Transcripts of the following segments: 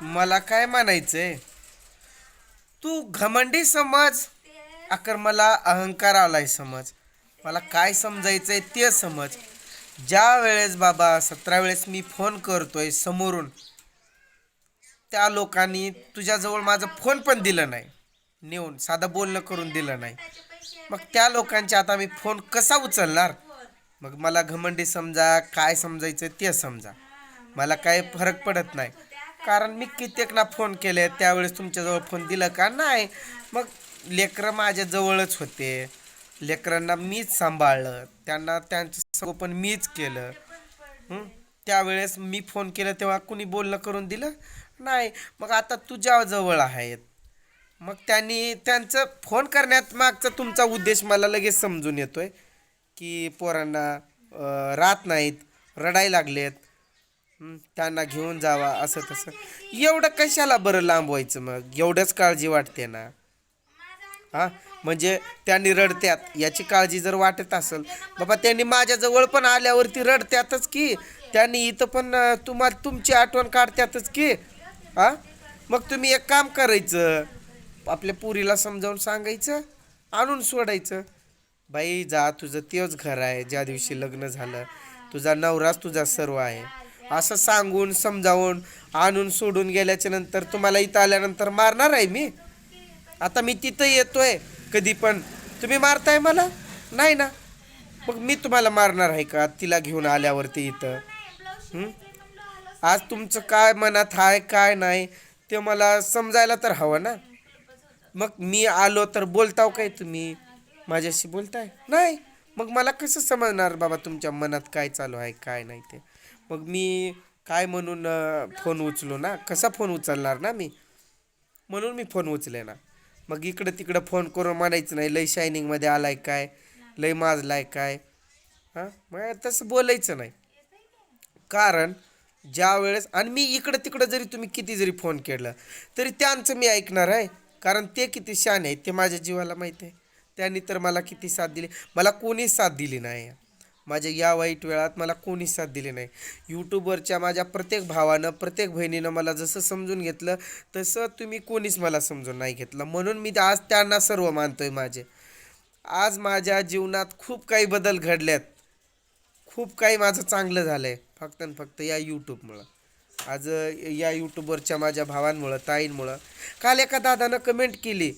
मला काय म्हणायचंय? तू घमंडी समज. अकर मला अहंकार आलाय समज. मला काय समजायचंय ते समज. ज्या वेळेस बाबा सतरा वेळेस मी फोन करतोय समोरून त्या लोकांनी तुझ्याजवळ माझं फोन पण दिलं नाही. नेऊन साधं बोलणं करून दिलं नाही. मग त्या लोकांचे आता मी फोन कसा उचलणार? मग मला घमंडी समजा काय समजायचं ते समजा. मला काही फरक पडत नाही. कारण मी कित्येकना फोन केले त्यावेळेस तुमच्याजवळ फोन दिला का? नाही. मग लेकरं माझ्या जवळच होते. लेकरांना मीच सांभाळलं. त्यांना त्यांचं संगोपन मीच केलं. त्यावेळेस मी फोन केला तेव्हा कुणी बोलणं करून दिलं? नाही. मग आता तुझ्याजवळ आहेत मग त्यांनी त्यांचं फोन करण्यात मागचा तुमचा उद्देश मला लगेच समजून येतोय की पोरांना राहत नाहीत रडायला लागलेत. त्यांना घेऊन जावा असं तसं. एवढं कशाला बरं लांब व्हायचं मग? एवढंच काळजी वाटते ना. हा? म्हणजे त्यांनी रडत्यात. याची काळजी जर वाटत असेल. बाबा त्यांनी माझ्याजवळ पण आल्यावरती रडत्यातच की. त्यांनी इथं पण तुम्हाला तुमची आठवण काढत्यातच की. हा? मग तुम्ही एक काम करायचं. आपल्या पुरीला समजावून सांगायचं. आणून सोडायचं. बाई जा तुझं तेच घर आहे. ज्या दिवशी लग्न झालं. तुझा नवराच तुझा सर्व आहे. असं सांगून समजावून आणून सोडून गेल्याच्यानंतर तुम्हाला इथं आल्यानंतर मारणार आहे मी? आता मी तिथं येतोय कधी पण. तुम्ही मारताय मला? नाही ना. मग मी तुम्हाला मारणार आहे का तिला घेऊन आल्यावरती इथं? आज तुमचं काय मनात आहे काय नाही ते मला समजायला तर हवं ना. मग मी आलो तर बोलताव काय तुम्ही? माझ्याशी बोलताय? नाही. मग मला कसं समजणार बाबा तुमच्या मनात काय चालू आहे काय नाही ते? मग मी काय म्हणून फोन उचलू ना? कसा फोन उचलणार ना मी? म्हणून मी फोन उचले ना. मग इकडं तिकडं फोन करून म्हणायचं नाही लय शायनिंगमध्ये आलाय काय? लय माजलाय काय? हां? मग तसं बोलायचं नाही. कारण ज्या वेळेस आणि मी इकडं तिकडं जरी तुम्ही किती जरी फोन केलं तरी त्यांचं मी ऐकणार आहे. कारण ते किती शान आहे ते माझ्या जीवाला माहीत आहे. त्यांनी तर मला किती साथ दिली. मला कोणीच साथ दिली नाही. माझ्या या वाईट वेळात मला कोणीच साथ दिली नाही. यूट्यूबवरच्या माझ्या प्रत्येक भावानं प्रत्येक बहिणीनं मला जसं समजून घेतलं तसं तुम्ही कोणीच मला समजून नाही घेतलं. म्हणून मी आज त्यांना सर्व मानतो आहे माझे. आज माझ्या जीवनात खूप काही बदल घडल्यात खूप काही माझं चांगलं झालं आहे फक्त आणि फक्त या यूट्यूबमुळं आज या यूट्यूबवरच्या माझ्या भावांमुळं ताईंमुळं. काल एका दादानं कमेंट केली.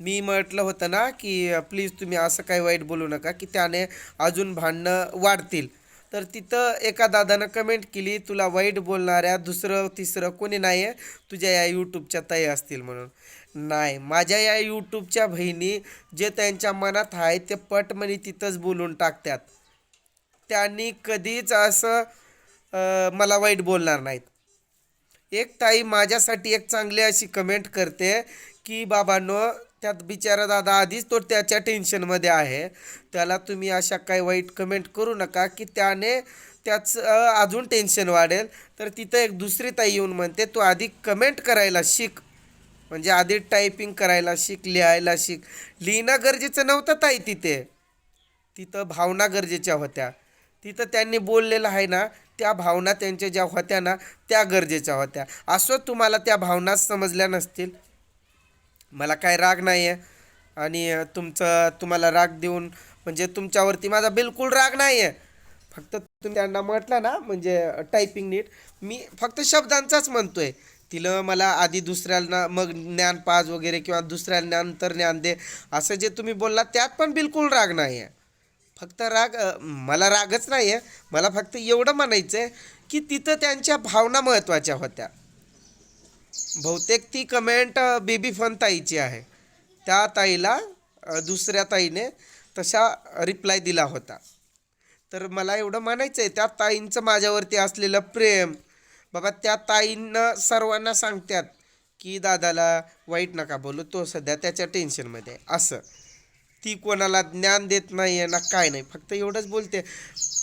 मी म्हटलं होतं ना की प्लीज तुम्ही असं काही वाईट बोलू नका की त्याने अजून भांडणं वाढतील. तर तिथं एका दादानं कमेंट केली तुला वाईट बोलणाऱ्या दुसरं तिसरं कोणी नाही आहे तुझ्या या यूट्यूबच्या ताई असतील म्हणून. नाही माझ्या या यूट्यूबच्या बहिणी जे त्यांच्या मनात आहे ते पटमनी तिथंच बोलून टाकतात. त्यांनी कधीच असं मला वाईट बोलणार नाहीत. एक ताई माझ्यासाठी एक चांगली अशी कमेंट करते की बाबांनो त्यात बिचारा दादा आधीच तो त्याच्या टेन्शनमध्ये आहे. त्याला तुम्ही अशा काही वाईट कमेंट करू नका की त्याने त्याचं अजून टेन्शन वाढेल. तर तिथं एक दुसरी ताई येऊन म्हणते तू आधी कमेंट करायला शिक. म्हणजे आधी टायपिंग करायला शिक लिहायला शिक. लिहिणं गरजेचं नव्हतं ताई तिथे. तिथं भावना गरजेच्या होत्या. तिथं त्यांनी बोललेलं आहे ना त्या भावना त्यांच्या ज्या होत्या ना त्या गरजेच्या होत्या. असं तुम्हाला त्या भावना समजल्या नसतील? मला काय राग नाही आहे आणि तुमचं तुम्हाला राग देऊन म्हणजे तुमच्यावरती माझा बिलकुल राग नाही आहे फक्त तुम्ही त्यांना म्हटलं ना म्हणजे टायपिंग नीट मी फक्त शब्दांचाच म्हणतो आहे तिला मला आधी दुसऱ्यांना मग ज्ञान पाज वगैरे किंवा दुसऱ्यांना नंतर ज्ञान दे असं जे तुम्ही बोलला त्यात पण बिलकुल राग नाही आहे फक्त राग मला रागच नाही आहे मला फक्त एवढं म्हणायचं आहे की तिथं त्यांच्या भावना महत्त्वाच्या होत्या. बहुतेक ती कमेंट बेबी फन ताईची आहे. त्या ताईला दुसऱ्या ताईने तशा रिप्लाय दिला होता. तर मला एवढं म्हणायचं आहे त्या ताईंचं माझ्यावरती असलेलं प्रेम बाबा त्या ताईंना सर्वांना सांगतात की दादाला वाईट नका बोलू तो सध्या त्याच्या टेन्शनमध्ये आहे. असं. ती कोणाला ज्ञान देत नाही आहे ना काय नाही फक्त एवढंच बोलते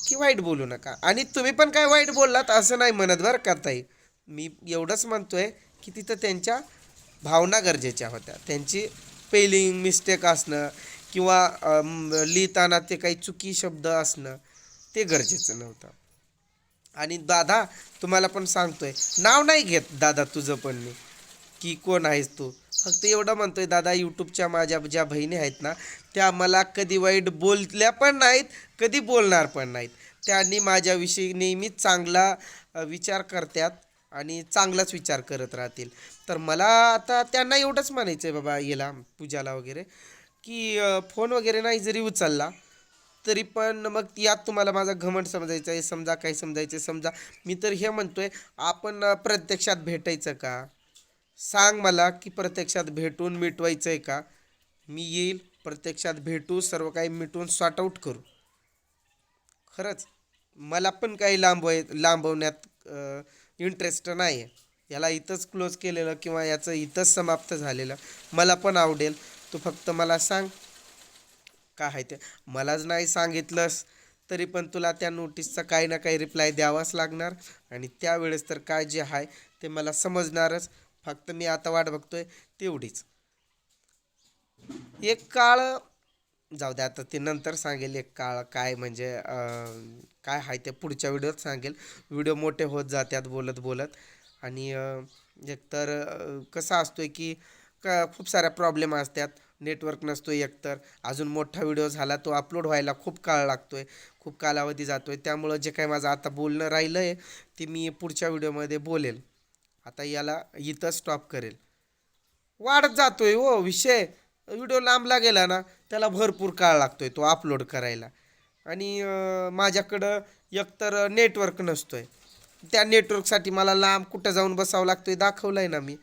की वाईट बोलू नका. आणि तुम्ही पण काय वाईट बोललात असं नाही म्हणत बरं का ताई. मी एवढंच म्हणतो आहे की तिथं त्यांच्या भावना गरजेच्या होत्या. त्यांची पेलिंग मिस्टेक असणं किंवा लिहिताना ते काही चुकी शब्द असणं ते गरजेचं नव्हतं. आणि दादा तुम्हाला पण सांगतोय नाव नाही घेत दादा तुझं पण मी की कोण आहेस तू? फक्त एवढं म्हणतोय दादा यूट्यूबच्या माझ्या ज्या बहिणी आहेत ना त्या मला कधी वाईट बोलल्या पण नाहीत कधी बोलणार पण नाहीत. त्यांनी माझ्याविषयी नेहमीच चांगला विचार करतात आणि चांगलाच विचार करत राहतील. तर मला आता त्यांना एवढंच म्हणायचं आहे बाबा याला पूजाला वगैरे की फोन वगैरे नाही जरी उचलला तरी पण मग यात तुम्हाला माझा घमंड समजायचा आहे समजा काय समजायचं आहे समजा मी तर हे म्हणतो आहे आपण प्रत्यक्षात भेटायचं का? सांग मला की प्रत्यक्षात भेटून मिटवायचं आहे का? मी येईल प्रत्यक्षात भेटू सर्व काही मिटवून सॉर्ट आऊट करू. खरंच मला पण काही लांबवाय लांबवण्यात इंटरेस्ट नाही आहे याला इथंच क्लोज केलेलं किंवा याचं इथंच समाप्त झालेलं. मला पण आवडेल. तू फक्त मला सांग. काय आहे ते? मलाच नाही सांगितलंस तरी पण तुला त्या नोटीसचा काही ना काही रिप्लाय द्यावाच लागणार. आणि त्यावेळेस तर काय जे आहे ते मला समजणारच. फक्त मी आता वाट बघतोय तेवढीच. एक काळ जाऊ दे आता ते नंतर सांगेल एक काळ काय म्हणजे काय आहे ते पुढच्या व्हिडिओत सांगेल. व्हिडिओ मोठे होत जातात बोलत बोलत. आणि एकतर कसं असतो आहे की का खूप साऱ्या प्रॉब्लेम असतात. नेटवर्क नसतो एकतर. अजून मोठा व्हिडिओ झाला तो अपलोड व्हायला खूप काळ लागतो आहे खूप कालावधी जातो आहे त्यामुळं जे काही माझं आता बोलणं राहिलं आहे ते मी पुढच्या व्हिडिओमध्ये बोलेल. आता याला इथं स्टॉप करेल. वाढत जातो आहे हो विषय. व्हिडिओ लांबला गेला ना. त्याला भरपूर काळ लागतोय तो अपलोड करायला. आणि माझ्याकडं एकतर नेटवर्क नसतोय. त्या नेटवर्कसाठी मला लांब कुठं जाऊन बसावं लागतो आहे दाखवलं आहे ना मी.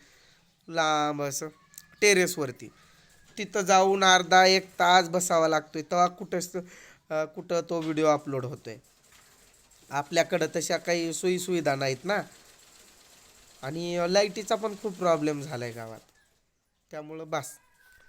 लांब असं टेरेसवरती तिथं जाऊन अर्धा एक तास बसावा लागतो आहे तेव्हा कुठं कुठं तो व्हिडिओ अपलोड होतो आहे आपल्याकडं तशा काही सोयीसुविधा नाहीत ना. आणि लाईटीचा पण खूप प्रॉब्लेम झाला आहे गावात. त्यामुळं बस.